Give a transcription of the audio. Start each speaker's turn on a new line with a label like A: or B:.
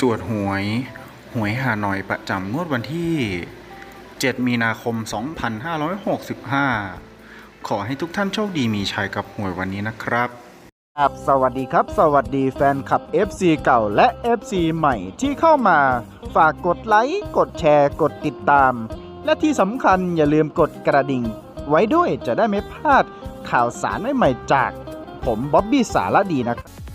A: ตรวจหวย หวยหาหน่อยประจำงวดวันที่ 7 มีนาคม 2565 ขอให้ทุกท่านโชคดีมีชัยกับหวยวันนี้นะครับ
B: ครับสวัสดีครับ สวัสดีแฟนคลับ FC เก่าและ FC ใหม่ที่เข้ามา ฝากกดไลค์กดแชร์กดติดตาม และที่สำคัญอย่าลืมกดกระดิ่ง ไว้ด้วยจะได้ไม่พลาดข่าวสารใหม่ๆจาก ผมบ๊อบบี้สารดีนะครับ